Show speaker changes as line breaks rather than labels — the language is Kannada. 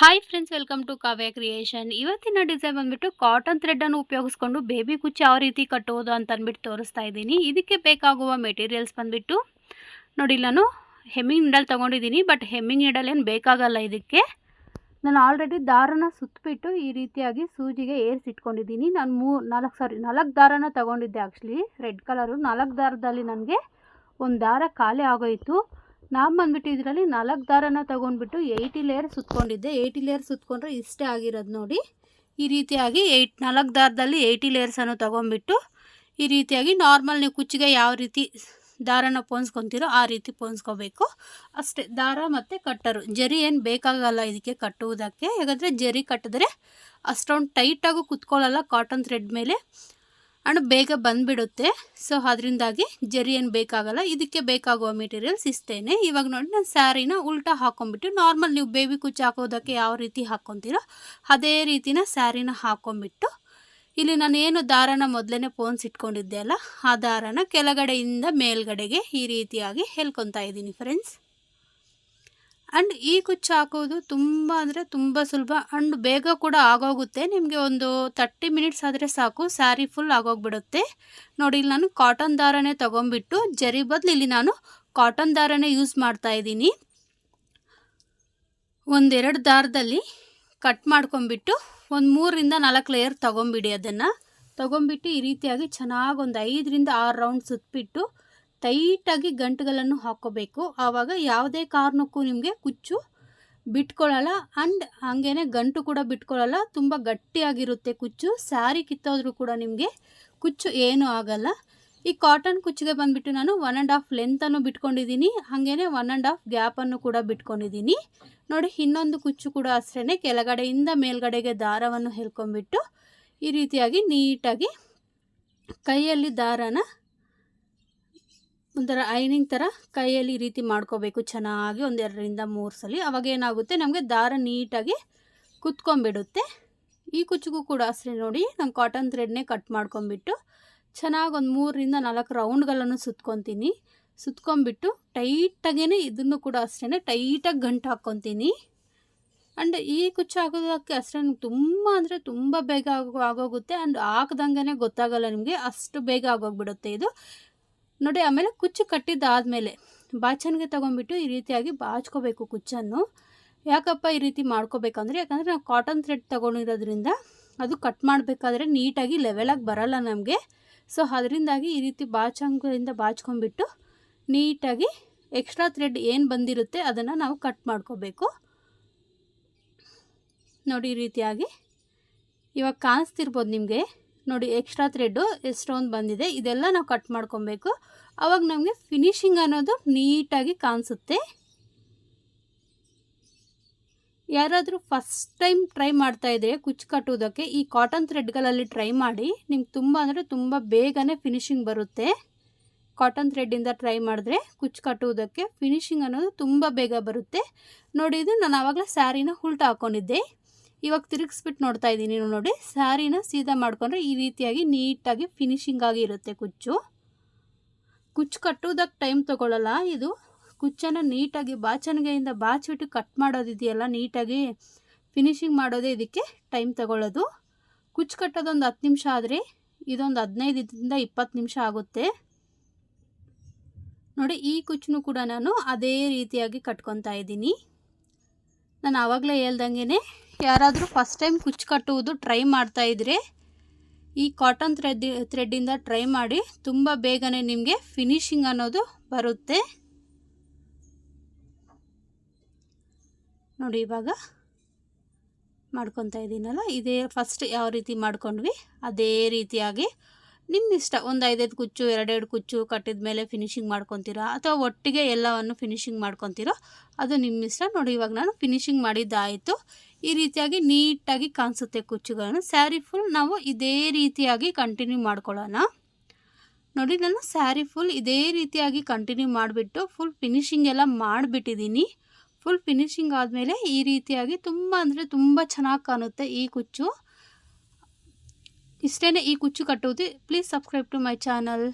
Hi friends welcome to Kavya creation ಇವತ್ತಿನ ಡಿಸೈನ್ ಬಂದ್ಬಿಟ್ಟು ಕಾಟನ್ ಥ್ರೆಡ್ಡನ್ನು ಉಪಯೋಗಿಸ್ಕೊಂಡು ಬೇಬಿ ಕುಚ್ಚಿ ಯಾವ ರೀತಿ ಕಟ್ಟುವುದು ಅಂತ ಅಂದ್ಬಿಟ್ಟು ತೋರಿಸ್ತಾ ಇದ್ದೀನಿ. ಇದಕ್ಕೆ ಬೇಕಾಗುವ ಮೆಟೀರಿಯಲ್ಸ್ ಬಂದ್ಬಿಟ್ಟು, ನೋಡಿ ನಾನು ಹೆಮ್ಮಿಂಗ್ ನೀಡಲ್ ತೊಗೊಂಡಿದ್ದೀನಿ ಬಟ್ ಹೆಮ್ಮಿಂಗ್ ನೀಡಲ್ ಏನು ಬೇಕಾಗಲ್ಲ ಇದಕ್ಕೆ. ನಾನು ಆಲ್ರೆಡಿ ದಾರನ ಸುತ್ತಬಿಟ್ಟು ಈ ರೀತಿಯಾಗಿ ಸೂಜಿಗೆ ಏರಿಸಿಟ್ಕೊಂಡಿದ್ದೀನಿ. ನಾನು ಮೂ, ನಾಲ್ಕು ಸಾರಿ ನಾಲ್ಕು ದಾರನ ತೊಗೊಂಡಿದ್ದೆ ಆ್ಯಕ್ಚುಲಿ ರೆಡ್ ಕಲರು ನಾಲ್ಕು ದಾರದಲ್ಲಿ ನನಗೆ ಒಂದು ದಾರ ಖಾಲಿ ಆಗೋಯಿತು. ನಾನು ಬಂದ್ಬಿಟ್ಟು ಇದರಲ್ಲಿ ನಾಲ್ಕು ದಾರನ ತೊಗೊಂಡ್ಬಿಟ್ಟು ಏಯ್ಟಿ ಲೇಯರ್ ಸುತ್ಕೊಂಡಿದ್ದೆ. ಏಯ್ಟಿ ಲೇಯರ್ ಸುತ್ಕೊಂಡ್ರೆ ಇಷ್ಟೇ ಆಗಿರೋದು ನೋಡಿ. ಈ ರೀತಿಯಾಗಿ ಏಯ್ಟ್ ನಾಲ್ಕು ದಾರದಲ್ಲಿ ಏಯ್ಟಿ ಲೇಯರ್ಸನ್ನು ತೊಗೊಂಡ್ಬಿಟ್ಟು ಈ ರೀತಿಯಾಗಿ ನಾರ್ಮಲ್ ನೀವು ಕುಚ್ಚಿಗೆ ಯಾವ ರೀತಿ ದಾರನ ಪೋನ್ಸ್ಕೊತೀರೋ ಆ ರೀತಿ ಪೋನ್ಸ್ಕೋಬೇಕು. ಅಷ್ಟೇ, ದಾರ ಮತ್ತು ಕಟ್ಟರು. ಜರಿ ಏನು ಬೇಕಾಗಲ್ಲ ಇದಕ್ಕೆ ಕಟ್ಟುವುದಕ್ಕೆ. ಯಾಕಂದರೆ ಜರಿ ಕಟ್ಟಿದ್ರೆ ಅಷ್ಟೊಂದು ಟೈಟಾಗೂ ಕುತ್ಕೊಳ್ಳಲ್ಲ ಕಾಟನ್ ಥ್ರೆಡ್ ಮೇಲೆ. ಆ್ಯಂಡ್ ಬೇಗ ಬಂದುಬಿಡುತ್ತೆ. ಸೊ ಅದರಿಂದಾಗಿ ಜರಿ ಏನು ಬೇಕಾಗಲ್ಲ. ಇದಕ್ಕೆ ಬೇಕಾಗುವ ಮೆಟೀರಿಯಲ್ಸ್ ಇಷ್ಟೇನೆ. ಇವಾಗ ನೋಡಿ, ನಾನು ಸ್ಯಾರಿನ ಉಲ್ಟಾ ಹಾಕೊಂಡ್ಬಿಟ್ಟು ನಾರ್ಮಲ್ ನೀವು ಬೇಬಿ ಕುಚ್ಚು ಹಾಕೋದಕ್ಕೆ ಯಾವ ರೀತಿ ಹಾಕ್ಕೊತೀರೋ ಅದೇ ರೀತಿನ ಸ್ಯಾರಿನ ಹಾಕೊಂಡ್ಬಿಟ್ಟು, ಇಲ್ಲಿ ನಾನು ಏನು ದಾರನ ಮೊದಲೇ ಪೋನ್ಸ್ ಇಟ್ಕೊಂಡಿದ್ದೆ ಅಲ್ಲ, ಆ ದಾರನ ಕೆಳಗಡೆಯಿಂದ ಮೇಲ್ಗಡೆಗೆ ಈ ರೀತಿಯಾಗಿ ಹೇಳ್ಕೊತಾ ಇದ್ದೀನಿ ಫ್ರೆಂಡ್ಸ್ ಆ್ಯಂಡ್ ಈ ಕುಚ್ಚು ಹಾಕೋದು ತುಂಬ ಅಂದರೆ ತುಂಬ ಸುಲಭ. ಆ್ಯಂಡ್ ಬೇಗ ಕೂಡ ಆಗೋಗುತ್ತೆ. ನಿಮಗೆ ಒಂದು ತರ್ಟಿ ಮಿನಿಟ್ಸ್ ಆದರೆ ಸಾಕು. ಸ್ಯಾರಿ ಫುಲ್ ಆಗೋಗ್ಬಿಡುತ್ತೆ. ನೋಡಿ, ಇಲ್ಲಿ ನಾನು ಕಾಟನ್ ದಾರನೇ ತೊಗೊಂಬಿಟ್ಟು ಜರಿ ಬದಲು ಇಲ್ಲಿ ನಾನು ಕಾಟನ್ ದಾರನೇ ಯೂಸ್ ಮಾಡ್ತಾ ಇದ್ದೀನಿ. ಒಂದೆರಡು ದಾರದಲ್ಲಿ ಕಟ್ ಮಾಡ್ಕೊಂಬಿಟ್ಟು ಒಂದು ಮೂರರಿಂದ ನಾಲ್ಕು ಲೇಯರ್ ತೊಗೊಂಬಿಡಿ ಅದನ್ನು. ತೊಗೊಂಬಿಟ್ಟು ಈ ರೀತಿಯಾಗಿ ಚೆನ್ನಾಗಿ ಒಂದು ಐದರಿಂದ ಆರು ರೌಂಡ್ ಸುತ್ತಬಿಟ್ಟು ಟೈಟಾಗಿ ಗಂಟುಗಳನ್ನು ಹಾಕ್ಕೋಬೇಕು. ಆವಾಗ ಯಾವುದೇ ಕಾರಣಕ್ಕೂ ನಿಮಗೆ ಕುಚ್ಚು ಬಿಟ್ಕೊಳ್ಳಲ್ಲ ಆ್ಯಂಡ್ ಹಂಗೇ ಗಂಟು ಕೂಡ ಬಿಟ್ಕೊಳ್ಳಲ್ಲ ತುಂಬ ಗಟ್ಟಿಯಾಗಿರುತ್ತೆ ಕುಚ್ಚು. ಸ್ಯಾರಿ ಕಿತ್ತೋದ್ರೂ ಕೂಡ ನಿಮಗೆ ಕುಚ್ಚು ಏನೂ ಆಗಲ್ಲ. ಈ ಕಾಟನ್ ಕುಚ್ಚಿಗೆ ಬಂದುಬಿಟ್ಟು ನಾನು ಒನ್ ಆ್ಯಂಡ್ ಹಾಫ್ ಲೆಂತನ್ನು ಬಿಟ್ಕೊಂಡಿದ್ದೀನಿ. ಹಾಗೇ ಒನ್ ಆ್ಯಂಡ್ ಹಾಫ್ ಗ್ಯಾಪನ್ನು ಕೂಡ ಬಿಟ್ಕೊಂಡಿದ್ದೀನಿ. ನೋಡಿ, ಇನ್ನೊಂದು ಕುಚ್ಚು ಕೂಡ ಅಷ್ಟೇ ಕೆಳಗಡೆಯಿಂದ ಮೇಲ್ಗಡೆಗೆ ದಾರವನ್ನು ಹೇಳ್ಕೊಂಬಿಟ್ಟು ಈ ರೀತಿಯಾಗಿ ನೀಟಾಗಿ ಕೈಯಲ್ಲಿ ದಾರನ ಒಂಥರ ಐನಿಂಗ್ ಥರ ಕೈಯಲ್ಲಿ ಈ ರೀತಿ ಮಾಡ್ಕೋಬೇಕು. ಚೆನ್ನಾಗಿ ಒಂದೆರಡರಿಂದ ಮೂರು ಸಲ. ಅವಾಗ ಏನಾಗುತ್ತೆ? ನಮಗೆ ದಾರ ನೀಟಾಗಿ ಕುತ್ಕೊಂಡ್ಬಿಡುತ್ತೆ. ಈ ಕುಚ್ಚಿಗೂ ಕೂಡ ಅಷ್ಟೇ ನೋಡಿ, ನಾನು ಕಾಟನ್ ಥ್ರೆಡ್ನೇ ಕಟ್ ಮಾಡ್ಕೊಂಬಿಟ್ಟು ಚೆನ್ನಾಗಿ ಒಂದು ಮೂರರಿಂದ ನಾಲ್ಕು ರೌಂಡ್ಗಳನ್ನು ಸುತ್ಕೊತೀನಿ. ಸುತ್ಕೊಂಬಿಟ್ಟು ಟೈಟಾಗೇ ಇದನ್ನು ಕೂಡ ಅಷ್ಟೇ ಟೈಟಾಗಿ ಗಂಟು ಹಾಕ್ಕೊತೀನಿ. ಆ್ಯಂಡ್ ಈ ಕುಚ್ಚು ಹಾಕೋದಕ್ಕೆ ಅಷ್ಟೇ ತುಂಬ ಅಂದರೆ ತುಂಬ ಬೇಗ ಆಗೋ, ಆಗೋಗುತ್ತೆ. ಆ್ಯಂಡ್ ಹಾಕ್ದಂಗೆ ಗೊತ್ತಾಗಲ್ಲ ನಿಮಗೆ. ಅಷ್ಟು ಬೇಗ ಆಗೋಗ್ಬಿಡುತ್ತೆ ಇದು. ನೋಡಿ, ಆಮೇಲೆ ಕುಚ್ಚು ಕಟ್ಟಿದ್ದಾದಮೇಲೆ ಬಾಚನ್ಗೆ ತೊಗೊಂಬಿಟ್ಟು ಈ ರೀತಿಯಾಗಿ ಬಾಚ್ಕೋಬೇಕು ಕುಚ್ಚನ್ನು. ಯಾಕಪ್ಪ ಈ ರೀತಿ ಮಾಡ್ಕೋಬೇಕಂದ್ರೆ, ಯಾಕಂದರೆ ನಾವು ಕಾಟನ್ ಥ್ರೆಡ್ ತೊಗೊಂಡಿರೋದ್ರಿಂದ ಅದು ಕಟ್ ಮಾಡಬೇಕಾದ್ರೆ ನೀಟಾಗಿ ಲೆವೆಲಾಗಿ ಬರಲ್ಲ ನಮಗೆ. ಸೊ ಅದರಿಂದಾಗಿ ಈ ರೀತಿ ಬಾಚಂಗದಿಂದ ಬಾಚ್ಕೊಂಡ್ಬಿಟ್ಟು ನೀಟಾಗಿ ಎಕ್ಸ್ಟ್ರಾ ಥ್ರೆಡ್ ಏನು ಬಂದಿರುತ್ತೆ ಅದನ್ನು ನಾವು ಕಟ್ ಮಾಡ್ಕೋಬೇಕು. ನೋಡಿ, ಈ ರೀತಿಯಾಗಿ ಇವಾಗ ಕಾಣಿಸ್ತಿರ್ಬೋದು ನಿಮಗೆ. ನೋಡಿ ಎಕ್ಸ್ಟ್ರಾ ಥ್ರೆಡ್ಡು ಎಷ್ಟೊಂದು ಬಂದಿದೆ. ಇದೆಲ್ಲ ನಾವು ಕಟ್ ಮಾಡ್ಕೊಬೇಕು. ಅವಾಗ ನಮಗೆ ಫಿನಿಶಿಂಗ್ ಅನ್ನೋದು ನೀಟಾಗಿ ಕಾಣಿಸುತ್ತೆ. ಯಾರಾದರೂ ಫಸ್ಟ್ ಟೈಮ್ ಟ್ರೈ ಮಾಡ್ತಾ ಮಾಡ್ತಾಯಿದ್ರೆ ಕುಚ್ಚು ಕಟ್ಟುವುದಕ್ಕೆ ಈ ಕಾಟನ್ ಥ್ರೆಡ್ಗಳಲ್ಲಿ ಟ್ರೈ ಮಾಡಿ, ನಿಮ್ಗೆ ತುಂಬ ಅಂದರೆ ತುಂಬ ಬೇಗನೆ ಫಿನಿಶಿಂಗ್ ಬರುತ್ತೆ. ಕಾಟನ್ ಥ್ರೆಡ್ಡಿಂದ ಟ್ರೈ ಮಾಡಿದ್ರೆ ಕುಚ್ಚು ಕಟ್ಟುವುದಕ್ಕೆ ಫಿನಿಶಿಂಗ್ ಅನ್ನೋದು ತುಂಬ ಬೇಗ ಬರುತ್ತೆ. ನೋಡಿ ಇದು ನಾನು ಆವಾಗಲೇ ಸ್ಯಾರಿನ ಉಲ್ಟಾ ಹಾಕ್ಕೊಂಡಿದ್ದೆ ಇವಾಗ ತಿರುಗಿಸ್ಬಿಟ್ಟು ನೋಡ್ತಾ ಇದ್ದೀನಿ ನೋಡಿ. ಸ್ಯಾರಿನ ಸೀದಾ ಮಾಡ್ಕೊಂಡ್ರೆ ಈ ರೀತಿಯಾಗಿ ನೀಟಾಗಿ ಫಿನಿಶಿಂಗ್ ಆಗಿ ಇರುತ್ತೆ ಕುಚ್ಚು. ಕುಚ್ಚು ಕಟ್ಟುವುದಕ್ಕೆ ಟೈಮ್ ತೊಗೊಳ್ಳಲ್ಲ ಇದು. ಕುಚ್ಚನ್ನು ನೀಟಾಗಿ ಬಾಚಣಿಗೆಯಿಂದ ಬಾಚಿಬಿಟ್ಟು ಕಟ್ ಮಾಡೋದಿದೆಯಲ್ಲ, ನೀಟಾಗಿ ಫಿನಿಶಿಂಗ್ ಮಾಡೋದೇ ಇದಕ್ಕೆ ಟೈಮ್ ತಗೊಳ್ಳೋದು ಕುಚ್ಚು ಕಟ್ಟೋದೊಂದು ಹತ್ತು ನಿಮಿಷ ಆದರೆ ಇದೊಂದು ಹದಿನೈದರಿಂದ ಇಪ್ಪತ್ತು ನಿಮಿಷ ಆಗುತ್ತೆ. ನೋಡಿ, ಈ ಕುಚ್ಚನ್ನು ಕೂಡ ನಾನು ಅದೇ ರೀತಿಯಾಗಿ ಕಟ್ಕೊತಾ ಇದ್ದೀನಿ. ನಾನು ಆವಾಗಲೇ ಹೇಳ್ದಂಗೆ ಯಾರಾದರೂ ಫಸ್ಟ್ ಟೈಮ್ ಕುಚ್ಚು ಕಟ್ಟುವುದು ಟ್ರೈ ಮಾಡ್ತಾ ಇದ್ರೆ, ಈ ಕಾಟನ್ ಥ್ರೆಡ್ ಥ್ರೆಡ್ಡಿಂದ ಟ್ರೈ ಮಾಡಿ ತುಂಬ ಬೇಗನೆ ನಿಮಗೆ ಫಿನಿಶಿಂಗ್ ಅನ್ನೋದು ಬರುತ್ತೆ. ನೋಡಿ ಇವಾಗ ಮಾಡ್ಕೊತಾ ಇದ್ದೀನಲ್ಲ, ಇದೇ ಫಸ್ಟ್ ಯಾವ ರೀತಿ ಮಾಡ್ಕೊಂಡ್ವಿ, ಅದೇ ರೀತಿಯಾಗಿ ನಿಮ್ಮ ಇಷ್ಟ ಒಂದು ಐದೈದು ಕುಚ್ಚು, ಎರಡೆರಡು ಕುಚ್ಚು ಕಟ್ಟಿದ ಮೇಲೆ ಫಿನಿಶಿಂಗ್ ಮಾಡ್ಕೊತೀರಾ? ಅಥವಾ ಒಟ್ಟಿಗೆ ಎಲ್ಲವನ್ನು ಫಿನಿಶಿಂಗ್ ಮಾಡ್ಕೊತೀರೋ? ಅದು ನಿಮ್ಮ ಇಷ್ಟ ನೋಡಿ, ಇವಾಗ ನಾನು ಫಿನಿಶಿಂಗ್ ಮಾಡಿದ್ದಾಯಿತು. ಈ ರೀತಿಯಾಗಿ ನೀಟಾಗಿ ಕಾಣಿಸುತ್ತೆ ಕುಚ್ಚುಗಳನ್ನು. ಸ್ಯಾರಿ ಫುಲ್ ನಾವು ಇದೇ ರೀತಿಯಾಗಿ ಕಂಟಿನ್ಯೂ ಮಾಡ್ಕೊಳ್ಳೋಣ. ನೋಡಿ ನಾನು ಸ್ಯಾರಿ ಫುಲ್ ಇದೇ ರೀತಿಯಾಗಿ ಕಂಟಿನ್ಯೂ ಮಾಡಿಬಿಟ್ಟು ಫುಲ್ ಫಿನಿಶಿಂಗ್ ಎಲ್ಲ ಮಾಡಿಬಿಟ್ಟಿದ್ದೀನಿ. ಫುಲ್ ಫಿನಿಶಿಂಗ್ ಆದಮೇಲೆ ಈ ರೀತಿಯಾಗಿ ತುಂಬ ಅಂದರೆ ತುಂಬ ಚೆನ್ನಾಗಿ ಕಾಣುತ್ತೆ ಈ ಕುಚ್ಚು. ಇಷ್ಟೇ ಈ ಕುಚ್ಚು ಕಟ್ಟುವುದು please subscribe to my channel